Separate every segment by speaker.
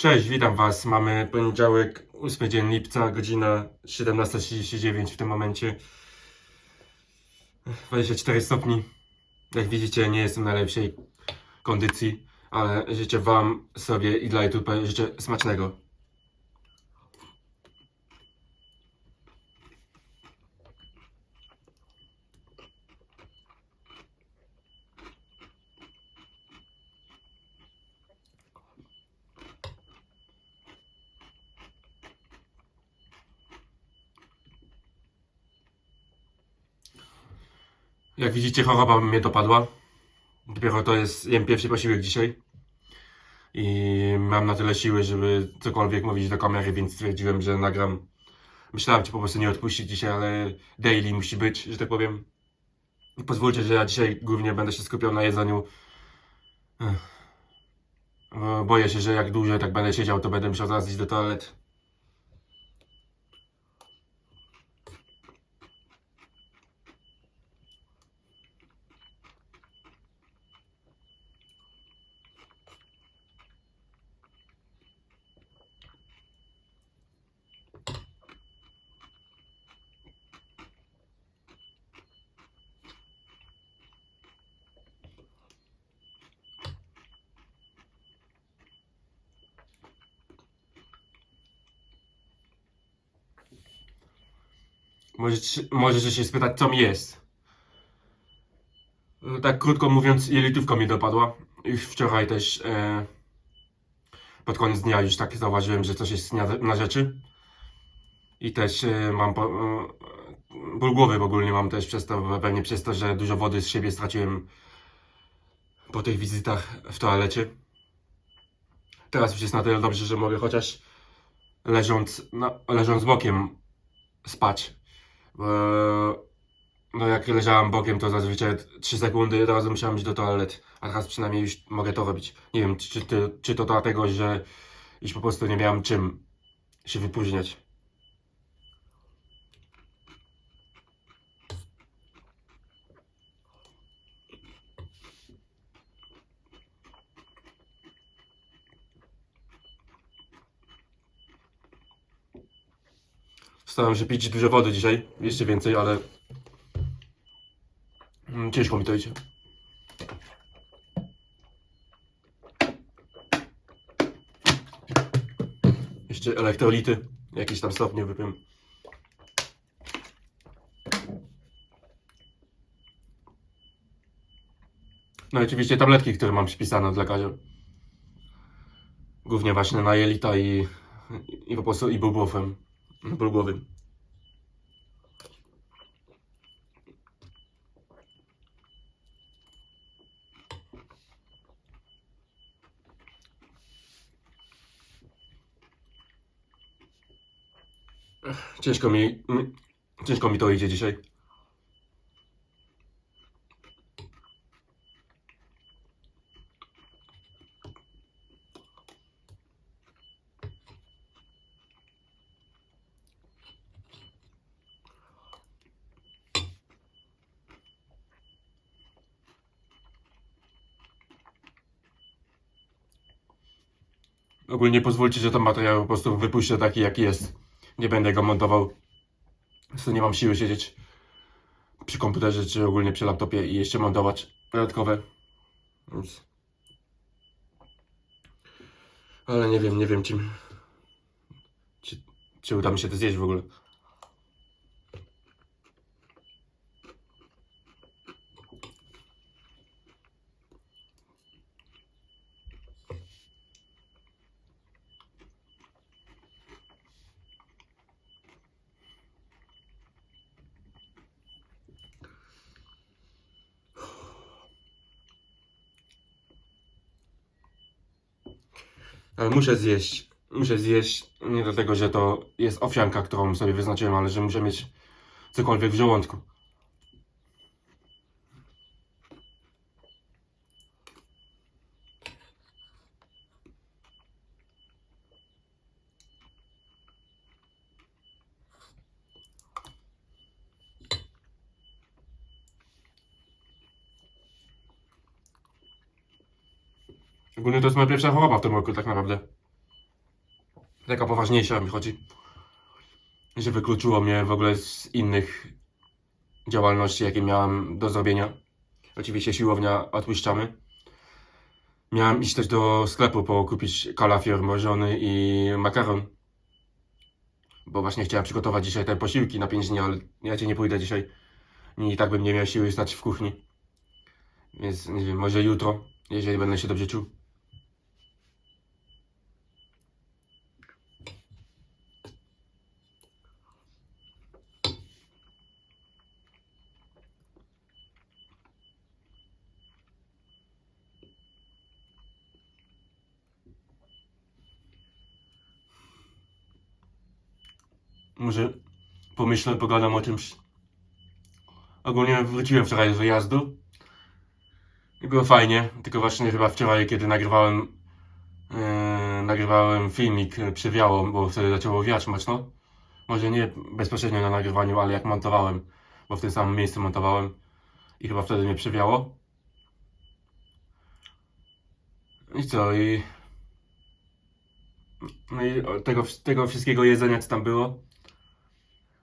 Speaker 1: Cześć, witam Was. Mamy poniedziałek, 8 dzień lipca, godzina 17.39 w tym momencie. 24 stopni. Jak widzicie, nie jestem na najlepszej kondycji, ale życzę Wam, sobie i dla YouTube życzę smacznego. Jak widzicie, choroba mnie dopadła. Dopiero to jest, jem pierwszy posiłek dzisiaj. I mam na tyle siły, żeby cokolwiek mówić do kamery, więc stwierdziłem, że nagram. Myślałem cię po prostu nie odpuścić dzisiaj, ale daily musi być, że tak powiem. I pozwólcie, że ja dzisiaj głównie będę się skupiał na jedzeniu. Boję się, że jak dłużej tak będę siedział, to będę musiał zaraz iść do toalety. Możecie, możecie się spytać, co mi jest. No, Tak krótko mówiąc, jelitówka mnie dopadła. Już wczoraj też e, pod koniec dnia już tak zauważyłem, że coś jest na, rzeczy. I też e, mam po, e, ból głowy ogólnie mam też przez to, pewnie przez to, że dużo wody z siebie straciłem po tych wizytach w toalecie. Teraz już jest na tyle dobrze, że mogę chociaż leżąc, na, leżąc bokiem spać. No jak leżałem bokiem, to zazwyczaj 3 sekundy od razu musiałem iść do toalety, a teraz przynajmniej już mogę to robić. Nie wiem, czy, czy, czy to dlatego, że już po prostu nie miałem czym się wypóźniać. Staram się pić dużo wody dzisiaj, jeszcze więcej, ale mm, ciężko mi to idzie. Jeszcze elektrolity, jakieś tam stopnie wypiłem. No i oczywiście tabletki, które mam przypisane od lekarza. Głównie właśnie na jelita i, i po prostu ibuprofen. Ech, Ciężko mi, ciężko mi to idzie dzisiaj. Ogólnie pozwólcie, że ten materiał po prostu wypuszczę taki jaki jest. Nie będę go montował. Prostu nie mam siły siedzieć przy komputerze czy ogólnie przy laptopie i jeszcze montować dodatkowe. Więc... Ale nie wiem, nie wiem czym. Czy, czy uda mi się to zjeść w ogóle. Muszę zjeść. Muszę zjeść nie dlatego, że to jest owsianka, którą sobie wyznaczyłem, ale że muszę mieć cokolwiek w żołądku. Ogólnie to jest moja pierwsza choroba w tym roku, tak naprawdę. taka poważniejsza mi chodzi, że wykluczyło mnie w ogóle z innych działalności, jakie miałem do zrobienia. Oczywiście siłownia odpuszczamy. Miałem iść też do sklepu po kupić kalafior mrożony i makaron. Bo właśnie chciałem przygotować dzisiaj te posiłki na 5 dni, ale ja cię nie pójdę dzisiaj. I tak bym nie miał siły stać w kuchni. Więc nie wiem, może jutro, jeżeli będę się dobrze czuł. Może pomyślę, pogadam o czymś. Ogólnie wróciłem wczoraj z wyjazdu. I było fajnie, tylko właśnie chyba wczoraj, kiedy nagrywałem yy, nagrywałem filmik, przywiało, bo wtedy zaczęło wiać mocno. Może nie bezpośrednio na nagrywaniu, ale jak montowałem, bo w tym samym miejscu montowałem i chyba wtedy mnie przywiało. I co, i... No i tego, tego wszystkiego jedzenia, co tam było,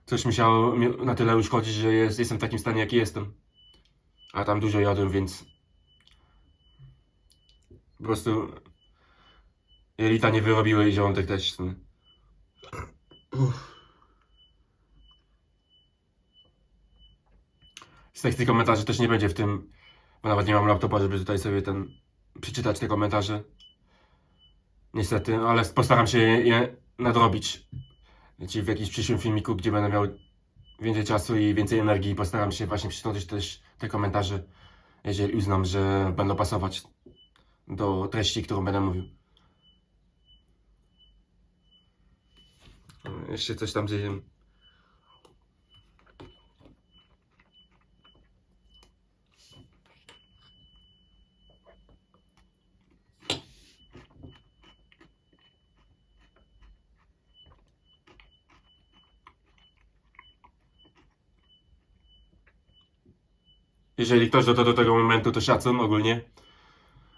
Speaker 1: coś musiało na tyle uszkodzić, że jest, jestem w takim stanie, jaki jestem. A tam dużo jadłem, więc po prostu jelita nie wyrobiły i żołądek też. no. Z tekstu komentarzy też nie będzie w tym, bo nawet nie mam laptopa, żeby tutaj sobie ten przeczytać te komentarze. Niestety, ale postaram się je, je nadrobić. Czyli w jakimś przyszłym filmiku, gdzie będę miał więcej czasu i więcej energii, postaram się właśnie przytoczyć też te komentarze, jeżeli uznam, że będą pasować do treści, którą będę mówił. Jeszcze coś tam zjem. Jeżeli ktoś dotarł do tego momentu, to szacun ogólnie.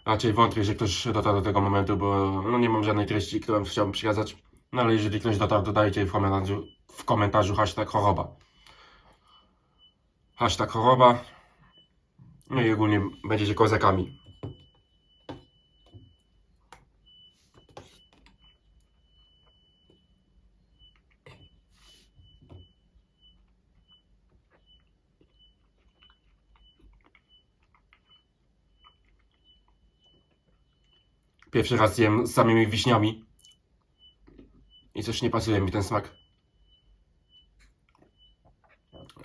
Speaker 1: Raczej wątpię, że ktoś dotarł do tego momentu, bo no, nie mam żadnej treści, którą chciałbym przekazać. No ale jeżeli ktoś dotarł, to dajcie w komentarzu, w komentarzu hashtag choroba. Hashtag choroba. No i ogólnie będziecie kozakami. Pierwszy raz jem z samymi wiśniami. I coś nie pasuje mi ten smak.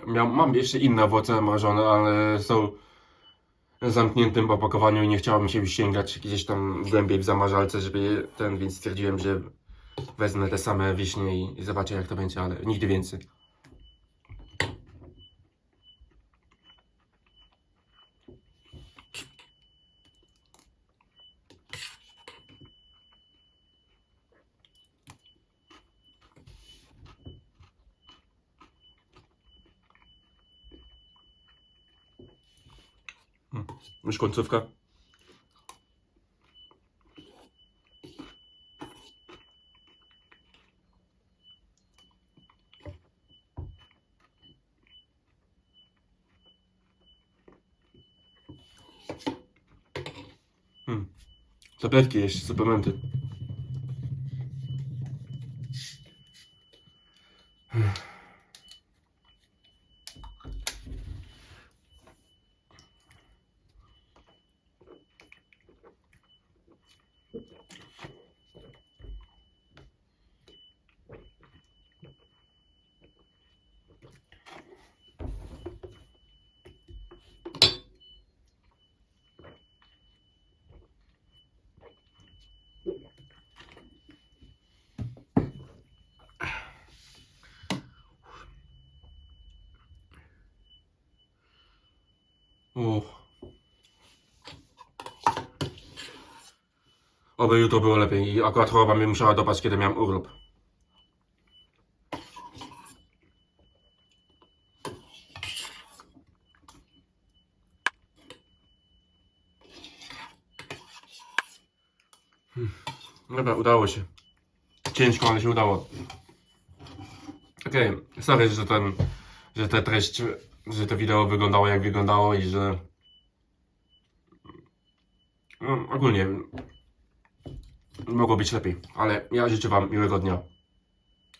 Speaker 1: Miał, mam jeszcze inne owoce mrożone, ale są zamkniętym opakowaniu i nie chciałem się już sięgać gdzieś tam głębiej w zamarzalce, żeby ten, więc stwierdziłem, że wezmę te same wiśnie i zobaczę jak to będzie, ale nigdy więcej. Już końcówka. Hmm. Tabletki jeszcze, suplementy. Uff. Oby jutro było lepiej i akurat choroba mnie musiała dopaść, kiedy miałem urlop. Hmm. Dobra, udało się. ciężko, ale się udało. Okej, sorry, że ten, że ta treść, że to wideo wyglądało jak wyglądało i że no, ogólnie mogło być lepiej, ale ja życzę wam miłego dnia.